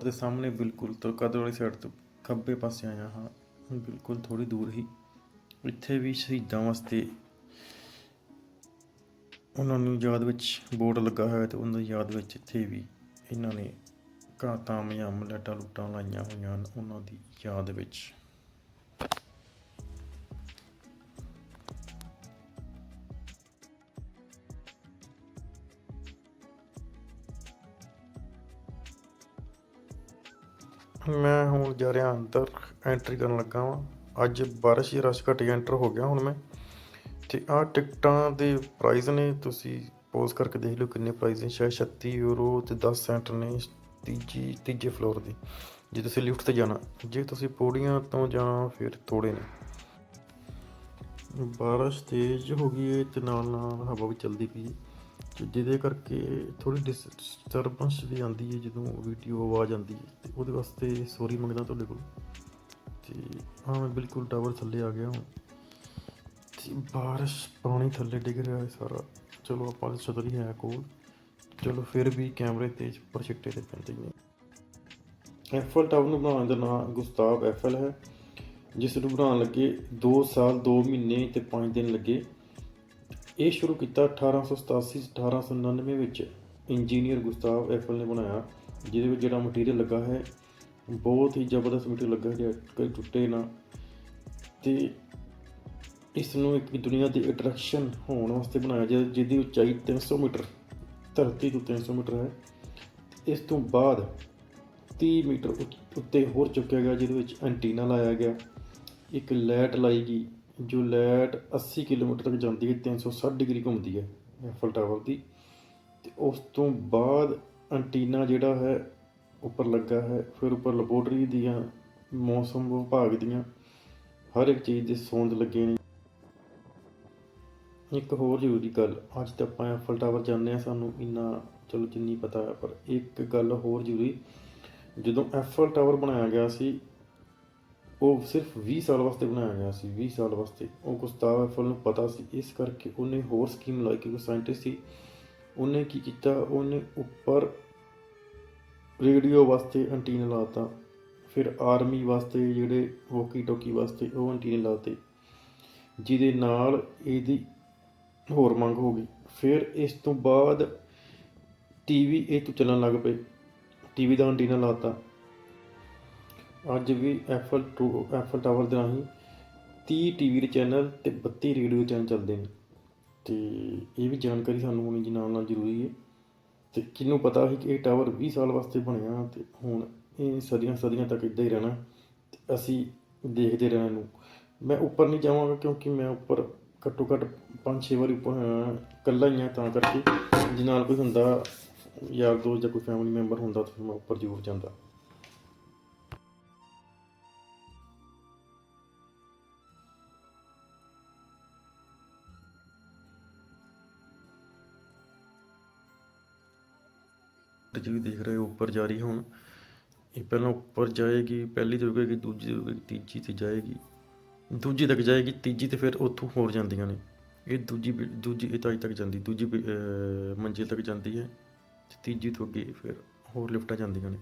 ਦੇ ਸਾਹਮਣੇ ਬਿਲਕੁਲ ਤੁਰਕਾਦਰ ਵਾਲੀ ਸਾਈਡ ਤੋਂ ਖੱਬੇ ਪਾਸੇ ਆਇਆ ਹਾਂ। ਬਿਲਕੁਲ ਥੋੜੀ ਦੂਰ ਹੀ। ਇੱਥੇ ਵੀ ਸ਼ਹੀਦਾਂ ਵਾਸਤੇ ਉਹਨਾਂ ਨੂੰ ਯਾਦ ਵਿੱਚ ਬੋਰਡ ਲੱਗਾ ਹੋਇਆ ਤੇ ਉਹਨਾਂ ਦੀ ਯਾਦ ਵਿੱਚ ਇੱਥੇ ਵੀ ਇਹਨਾਂ ਨੇ ਘਾਤਾਂ ਮਜ਼ਾਮ ਲੈਟਾਂ ਲੁਟਾਂ ਲਾਈਆਂ ਹੋਈਆਂ ਹਨ ਉਹਨਾਂ ਦੀ ਯਾਦ ਵਿੱਚ। ਮੈਂ ਹੁਣ ਜਾ ਰਿਹਾ ਅੰਦਰ ਐਂਟਰੀ ਕਰਨ ਲੱਗਾ ਵਾਂ। ਅੱਜ ਬਾਰਿਸ਼ ਹੀ ਰਸ਼ ਘਟੀ ਐਂਟਰ ਹੋ ਗਿਆ ਹੁਣ ਮੈਂ। ਤੇ ਆਹ ਟਿਕਟਾਂ ਦੇ ਪ੍ਰਾਈਸ ਨੇ, ਤੁਸੀਂ ਪੋਜ਼ ਕਰਕੇ ਦੇਖ ਲਓ ਕਿੰਨੇ ਪ੍ਰਾਈਸ ਨੇ। ਸ਼ਾਇਦ 36 ਯੂਰੋ ਤੇ 10 ਸੈਂਟ ਨੇ ਤੀਜੀ, ਤੀਜੇ ਫਲੋਰ ਦੀ। ਜੇ ਤੁਸੀਂ ਲਿਫਟ ਤੇ ਜਾਣਾ, ਜੇ ਤੁਸੀਂ ਪੌੜੀਆਂ ਤੋਂ ਜਾਣਾ, ਫਿਰ ਥੋੜੇ ਨੇ। ਬਾਰਿਸ਼ ਤੇਜ਼ ਹੋ ਗਈ ਹੈ ਤੇ ਨਾਲ ਨਾਲ ਹਵਾ ਵੀ ਚੱਲਦੀ ਪਈ ਜਿਹਦੇ ਕਰਕੇ ਥੋੜੀ ਡਿਸਟਰਬੈਂਸ ਵੀ ਆਉਂਦੀ ਹੈ, ਜਦੋਂ ਵੀਡੀਓ ਆਵਾਜ਼ ਆਉਂਦੀ ਹੈ, ਤੇ ਉਹਦੇ ਵਾਸਤੇ ਸੌਰੀ ਮੰਗਦਾ ਤੁਹਾਡੇ ਕੋਲ। ਤੇ ਹਾਂ, ਮੈਂ ਬਿਲਕੁਲ ਟਾਵਰ ਥੱਲੇ ਆ ਗਿਆ ਹਾਂ ਤੇ ਬਾਰਿਸ਼ ਪਾਣੀ ਥੱਲੇ ਡਿੱਗ ਰਿਹਾ ਹੈ ਸਾਰਾ। ਚਲੋ, ਆਪਾਂ ਦੀ ਛਤਰੀ ਹੈ ਕੋਲ। ਚਲੋ, ਫਿਰ ਵੀ ਕੈਮਰੇ ਤੇਜ਼ ਉੱਪਰ ਛਿੱਟੇ ਤੇ ਪੈਂਦੇ ਨੇ। ਐਫਲ ਟਾਵਰ ਨੂੰ ਬਣਾਉਣ ਦਾ ਨਾਮ ਗੁਸਤਾਵ ਐਫਲ ਹੈ, ਜਿਸ ਨੂੰ ਬਣਾਉਣ ਲੱਗੇ 2 ਸਾਲ 2 ਮਹੀਨੇ ਤੇ 5 ਦਿਨ ਲੱਗੇ। ਇਹ ਸ਼ੁਰੂ ਕੀਤਾ 1887 1899 ਵਿੱਚ। ਇੰਜੀਨੀਅਰ ਗੁਸਤਾਵ ਐਫਲ ਨੇ ਬਣਾਇਆ, ਜਿਹਦੇ ਵਿੱਚ ਜਿਹੜਾ ਮਟੀਰੀਅਲ ਲੱਗਾ ਹੈ, ਬਹੁਤ ਹੀ ਜ਼ਬਰਦਸਤ ਮਟੀਰੀਅਲ ਲੱਗਾ ਹੈ, ਜਿਹੜਾ ਕਦੇ ਟੁੱਟੇ ਨਾ। ਤੇ ਇਸ ਨੂੰ ਇੱਕ ਦੁਨੀਆ ਦੀ ਅਟਰੈਕਸ਼ਨ ਹੋਣ ਵਾਸਤੇ ਬਣਾਇਆ ਜਿ- ਜਿਹਦੀ ਉਚਾਈ 300 ਮੀਟਰ, ਧਰਤੀ ਤੋਂ 300 ਮੀਟਰ ਹੈ। ਇਸ ਤੋਂ ਬਾਅਦ 30 ਮੀਟਰ ਉੱਤੇ ਹੋਰ ਚੁੱਕਿਆ ਗਿਆ, ਜਿਹਦੇ ਵਿੱਚ ਐਂਟੀਨਾ ਲਾਇਆ ਗਿਆ। ਇੱਕ ਲਾਈਟ ਲਾਈ ਗਈ। ਜੋ ਲਾਈਟ 80 ਕਿਲੋਮੀਟਰ ਤੱਕ ਜਾਂਦੀ ਹੈ 360 ਡਿਗਰੀ ਘੁੰਮਦੀ ਹੈ ਐਫਲ ਟਾਵਰ ਦੀ। ਤੇ ਉਸ ਤੋਂ ਬਾਅਦ ਐਂਟੀਨਾ ਜਿਹੜਾ ਹੈ, ਉੱਪਰ ਲੱਗਾ ਹੈ, ਫਿਰ ਉੱਪਰ ਲੈਬੋਰਟਰੀ ਦੀਆਂ ਮੌਸਮ ਵਿਭਾਗ ਦੀਆਂ ਹਰ ਇੱਕ ਚੀਜ਼ ਦੇ ਸੌਂਦ ਲੱਗੇ ਨੇ। ਇੱਕ ਹੋਰ ਜ਼ਰੂਰੀ ਗੱਲ, ਅੱਜ ਤਾਂ ਆਪਾਂ ਐਫਲ ਟਾਵਰ ਜਾਂਦੇ ਆ ਸਾਨੂੰ ਇੰਨਾ ਚਲੋ ਜਿੰਨੀ ਪਤਾ ਹੈ, ਪਰ ਇੱਕ ਗੱਲ ਹੋਰ ਜ਼ਰੂਰੀ, ਜਦੋਂ ਐਫਲ ਟਾਵਰ ਬਣਾਇਆ ਗਿਆ ਸੀ ਉਹ ਸਿਰਫ 20 ਸਾਲ ਵਾਸਤੇ ਬਣਾਇਆ ਗਿਆ ਸੀ 20 ਸਾਲ ਵਾਸਤੇ। ਉਹ ਗੁਸਤਾਵ ਐਫਲ ਨੂੰ ਪਤਾ ਸੀ, ਇਸ ਕਰਕੇ ਉਹਨੇ ਹੋਰ ਸਕੀਮ ਲਾਈ ਕਿ ਉਹ ਸਾਇੰਟਿਸਟ ਸੀ। ਉਹਨੇ ਕੀ ਕੀਤਾ, ਉਹਨੇ ਉੱਪਰ ਰੇਡੀਓ ਵਾਸਤੇ ਐਂਟੀਨਾ ਲਾਤਾ ਫਿਰ ਆਰਮੀ ਵਾਸਤੇ ਜਿਹੜੇ ਹੋਕੀ ਟੋਕੀ ਵਾਸਤੇ ਉਹ ਐਂਟੀਨੇ ਲਾਤੇ ਜਿਹਦੇ ਨਾਲ ਇਹਦੀ ਹੋਰ ਮੰਗ ਹੋ ਗਈ। ਫਿਰ ਇਸ ਤੋਂ ਬਾਅਦ ਟੀਵੀ ਇਹ ਤੋਂ ਚੱਲਣ ਲੱਗ ਪਏ। ਟੀਵੀ ਦਾ ਐਂਟੀਨਾ ਲਾਤਾ ਅੱਜ ਵੀ ਐਫਲ ਟੂ ਐਫਲ ਟਾਵਰ ਦੇ ਰਾਹੀਂ 30 ਟੀਵੀ ਦੇ ਚੈਨਲ ਤੇ 32 ਰੇਡੀਓ ਚੈਨਲ ਚੱਲਦੇ ਨੇ। ਤੇ ਇਹ ਵੀ ਜਾਣਕਾਰੀ ਸਾਨੂੰ ਹੋਣੀ ਜੀ ਨਾਲ ਨਾਲ ਜ਼ਰੂਰੀ ਹੈ। ਤੇ ਕਿਹਨੂੰ ਪਤਾ ਸੀ ਕਿ ਇਹ ਟਾਵਰ 20 ਸਾਲ ਵਾਸਤੇ ਬਣਿਆ ਤੇ ਹੁਣ ਇਹ ਸਦੀਆਂ ਸਦੀਆਂ ਤੱਕ ਇੱਦਾਂ ਹੀ ਰਹਿਣਾ ਤੇ ਅਸੀਂ ਦੇਖਦੇ ਰਹਿਣਾ ਇਹਨੂੰ। ਮੈਂ ਉੱਪਰ ਨਹੀਂ ਜਾਵਾਂਗਾ ਕਿਉਂਕਿ ਮੈਂ ਉੱਪਰ ਘੱਟੋ ਘੱਟ 5-6 ਵਾਰੀ ਉੱਪਰ ਅਹ, ਇਕੱਲਾ ਹੀ ਹਾਂ ਤਾਂ ਕਰਕੇ। ਜੇ ਨਾਲ ਕੋਈ ਹੁੰਦਾ ਯਾਰ ਦੋਸਤ ਜਾਂ ਕੋਈ ਫੈਮਿਲੀ ਮੈਂਬਰ ਹੁੰਦਾ ਤਾਂ ਫਿਰ ਮੈਂ ਉੱਪਰ ਜ਼ਰੂਰ ਜਾਂਦਾ। ਜਿਹੜੀ ਦੇਖ ਰਹੇ ਹੋ, ਉੱਪਰ ਜਾ ਰਹੀ ਹੁਣ। ਇਹ ਪਹਿਲਾਂ ਉੱਪਰ ਜਾਏਗੀ, ਪਹਿਲੀ ਤੇ ਰੁਕੇਗੀ, ਦੂਜੀ ਤੇ ਰੁਕੇਗੀ, ਤੀਜੀ ਤੇ ਜਾਏਗੀ। ਦੂਜੀ ਤੱਕ ਜਾਏਗੀ, ਤੀਜੀ ਤੇ ਫਿਰ ਉੱਥੋਂ ਹੋਰ ਜਾਂਦੀਆਂ ਨੇ। ਇਹ ਦੂਜੀ ਦੂਜੀ, ਇਹ ਤੱਕ ਜਾਂਦੀ, ਦੂਜੀ ਮੰਜ਼ਿਲ ਤੱਕ ਜਾਂਦੀ ਹੈ। ਤੇ ਤੀਜੀ ਤੋਂ ਅੱਗੇ ਫਿਰ ਹੋਰ ਲਿਫਟਾਂ ਜਾਂਦੀਆਂ ਨੇ।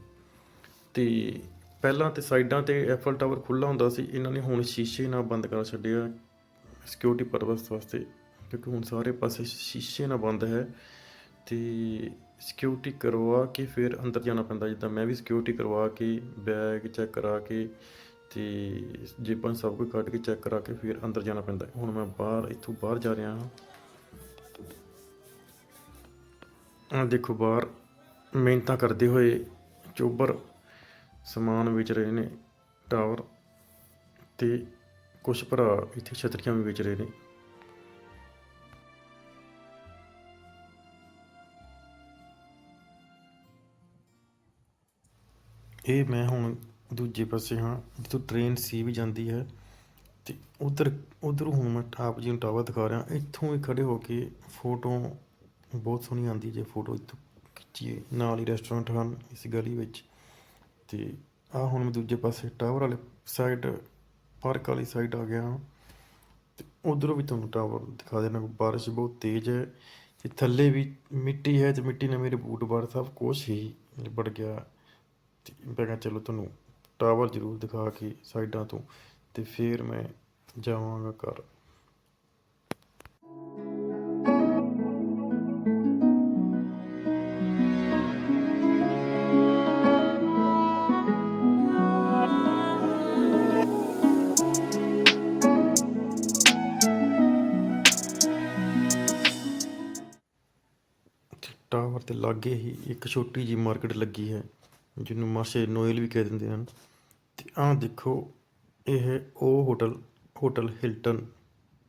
ਤੇ ਪਹਿਲਾਂ ਤੇ ਸਾਈਡਾਂ ਤੇ ਐਫਲ ਟਾਵਰ ਖੁੱਲਾ ਹੁੰਦਾ ਸੀ, ਇਹਨਾਂ ਨੇ ਹੁਣ ਸ਼ੀਸ਼ੇ ਨਾਲ ਬੰਦ ਕਰ ਛੱਡਿਆ ਸਿਕਿਉਰਿਟੀ ਪਰਪਸ ਵਾਸਤੇ, ਕਿਉਂਕਿ ਹੁਣ ਸਾਰੇ ਪਾਸੇ ਸ਼ੀਸ਼ੇ ਨਾਲ ਬੰਦ ਹੈ। ਤੇ ਸਿਕਿਉਰਿਟੀ ਕਰਵਾ ਕੇ ਫਿਰ ਅੰਦਰ ਜਾਣਾ ਪੈਂਦਾ, ਜਿੱਦਾਂ ਮੈਂ ਵੀ ਸਿਕਿਉਰਿਟੀ ਕਰਵਾ ਕੇ ਬੈਗ ਚੈੱਕ ਕਰਾ ਕੇ ਤੇ ਜੇਬਾਂ ਸਭ ਕੁਝ ਕੱਢ ਕੇ ਚੈੱਕ ਕਰਾ ਕੇ ਫਿਰ ਅੰਦਰ ਜਾਣਾ ਪੈਂਦਾ। ਹੁਣ ਮੈਂ ਬਾਹਰ, ਇੱਥੋਂ ਬਾਹਰ ਜਾ ਰਿਹਾ ਹਾਂ। ਆ ਦੇਖੋ ਬਾਹਰ, ਮਿਹਨਤਾਂ ਕਰਦੇ ਹੋਏ ਚੋਬਰ ਸਮਾਨ ਵੇਚ ਰਹੇ ਨੇ, ਟਾਵਰ ਤੇ ਕੁਝ ਭਰਾ ਇੱਥੇ ਛਤਰੀਆਂ ਵੀ ਵੇਚ ਰਹੇ ਨੇ। ਇਹ ਮੈਂ ਹੁਣ ਦੂਜੇ ਪਾਸੇ ਹਾਂ, ਜਿੱਥੋਂ ਟ੍ਰੇਨ ਸੀ ਵੀ ਜਾਂਦੀ ਹੈ ਤੇ ਉਧਰ ਉਧਰ ਹੁਣ ਮੈਂ ਆਪ ਜੀ ਨੂੰ ਟਾਵਰ ਦਿਖਾ ਰਿਹਾ, ਇੱਥੋਂ ਹੀ ਖੜੇ ਹੋ ਕੇ ਫੋਟੋ ਬਹੁਤ ਸੋਹਣੀ ਆਉਂਦੀ ਜੇ ਫੋਟੋ ਇੱਥੋਂ ਖਿੱਚੀਏ, ਨਾਲ ਹੀ ਰੈਸਟੋਰੈਂਟ ਹਨ ਇਸ ਗਲੀ ਵਿੱਚ ਤੇ ਆ ਹੁਣ ਮੈਂ ਦੂਜੇ ਪਾਸੇ ਟਾਵਰ ਵਾਲੇ ਸਾਈਡ ਪਾਰਕ ਵਾਲੀ ਸਾਈਡ ਆ ਗਿਆ ਹਾਂ ਤੇ ਉਧਰੋਂ ਵੀ ਤੁਹਾਨੂੰ ਟਾਵਰ ਦਿਖਾ ਦੇਣਾ ਬਾਰਿਸ਼ ਬਹੁਤ ਤੇਜ਼ ਹੈ ਤੇ ਥੱਲੇ ਵੀ ਮਿੱਟੀ ਹੈ ਤੇ ਮਿੱਟੀ ਨੇ ਮੇਰੇ ਬੂਟ ਬਾਰ ਸਭ ਕੁਛ ਹੀ ਲਿਬੜ ਗਿਆ। ਤੇ ਮੈਂ ਕਿਹਾ ਚਲੋ ਤੁਹਾਨੂੰ ਟਾਵਰ ਜ਼ਰੂਰ ਦਿਖਾ ਕੇ ਸਾਈਡਾਂ ਤੋਂ ਤੇ ਫਿਰ ਮੈਂ ਜਾਵਾਂਗਾ ਘਰ। ਟਾਵਰ ਦੇ ਲਾਗੇ ਹੀ ਇੱਕ ਛੋਟੀ ਜੀ ਮਾਰਕੀਟ ਲੱਗੀ ਹੈ। ਜਿਹਨੂੰ ਮਾਸ਼ੇ ਨੋਇਲ ਵੀ ਕਹਿ ਦਿੰਦੇ ਹਨ। ਤੇ ਆਹ ਦੇਖੋ, ਇਹ ਉਹ ਹੋਟਲ ਹੋਟਲ ਹਿਲਟਨ।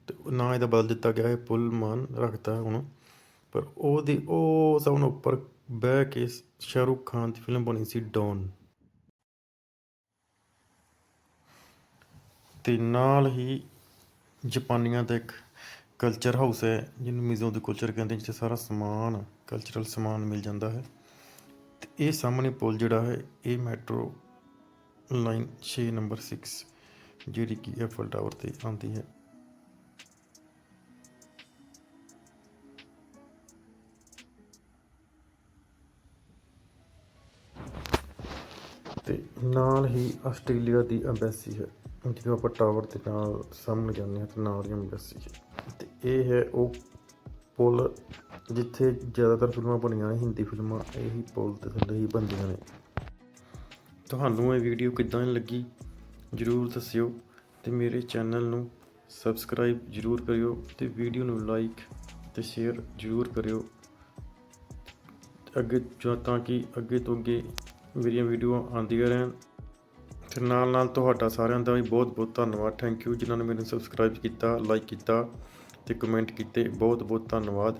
ਤੇ ਨਾਂ ਇਹਦਾ ਬਦਲ ਦਿੱਤਾ ਗਿਆ ਹੈ ਪੁਲਮਾਨ ਰੱਖਤਾ ਹੁਣ। ਪਰ ਉਹਦੀ, ਉਹ ਸਭ ਨੂੰ ਉੱਪਰ ਬਹਿ ਕੇ ਸ਼ਾਹਰੁਖ ਖਾਨ ਦੀ ਫਿਲਮ ਬਣੀ ਸੀ ਡੌਨ ਤੇ ਨਾਲ ਹੀ ਜਾਪਾਨੀਆਂ ਦਾ ਇੱਕ ਕਲਚਰ ਹਾਊਸ ਹੈ, ਜਿਹਨੂੰ ਮਿਜ਼ੋ ਦੇ ਕਲਚਰ ਕਹਿੰਦੇ ਜਿੱਥੇ ਸਾਰਾ ਸਮਾਨ ਕਲਚਰਲ ਸਮਾਨ ਮਿਲ ਜਾਂਦਾ ਹੈ। ਤੇ ਇਹ ਸਾਹਮਣੇ ਪੁਲ ਜਿਹੜਾ ਹੈ, ਇਹ ਮੈਟਰੋ ਲਾਈਨ 6 ਨੰਬਰ 6 ਜਿਹੜੀ ਕਿ ਐਫਲ ਟਾਵਰ ਤੇ ਆਉਂਦੀ ਹੈ। ਤੇ ਨਾਲ ਹੀ ਆਸਟ੍ਰੇਲੀਆ ਦੀ ਐਮਬੈਸੀ ਹੈ ਜਦੋਂ ਆਪਾਂ ਟਾਵਰ ਦੇ ਨਾਲ ਸਾਹਮਣੇ ਜਾਂਦੇ ਹਾਂ, ਤੇ ਨਾਲ ਦੀ ਐਮਬੈਸੀ ਹੈ। ਤੇ ਇਹ ਹੈ ਉਹ ਪੁਲ ਜਿੱਥੇ ਜ਼ਿਆਦਾਤਰ ਫਿਲਮਾਂ ਬਣੀਆਂ ਨੇ, ਹਿੰਦੀ ਫਿਲਮਾਂ, ਇਹੀ ਪੁਲ ਤੇ ਥੱਲੇ ਹੀ ਬਣਦੀਆਂ ਨੇ। ਤੁਹਾਨੂੰ ਇਹ ਵੀਡੀਓ ਕਿੱਦਾਂ ਦੀ ਲੱਗੀ? ਜਰੂਰ ਦੱਸਿਓ ਤੇ ਮੇਰੇ ਚੈਨਲ ਨੂੰ ਸਬਸਕ੍ਰਾਈਬ ਜਰੂਰ ਕਰਿਓ ਤੇ ਵੀਡੀਓ ਨੂੰ ਲਾਈਕ ਤੇ ਸ਼ੇਅਰ ਜਰੂਰ ਕਰਿਓ। ਅੱਗੇ ਜੋ ਤਾਂ ਕਿ ਅੱਗੇ ਤੋਂ ਅੱਗੇ ਮੇਰੀਆਂ ਵੀਡੀਓ ਆਉਂਦੀਆਂ ਰਹਿਣ। ਤੇ ਨਾਲ ਨਾਲ ਤੁਹਾਡਾ ਸਾਰਿਆਂ ਦਾ ਵੀ ਬਹੁਤ ਬਹੁਤ ਧੰਨਵਾਦ। ਥੈਂਕ ਯੂ ਜਿਨ੍ਹਾਂ ਨੇ ਮੈਨੂੰ ਸਬਸਕ੍ਰਾਈਬ ਕੀਤਾ ਲਾਈਕ ਕੀਤਾ ਤੇ ਕਮੈਂਟ ਕੀਤੇ। ਬਹੁਤ ਬਹੁਤ ਧੰਨਵਾਦ।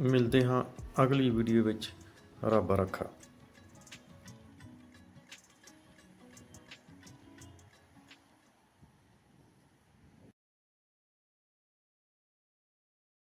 ਮਿਲਦੇ ਹਾਂ ਅਗਲੀ ਵੀਡੀਓ ਵਿੱਚ। ਰੱਬ ਰੱਖਾ।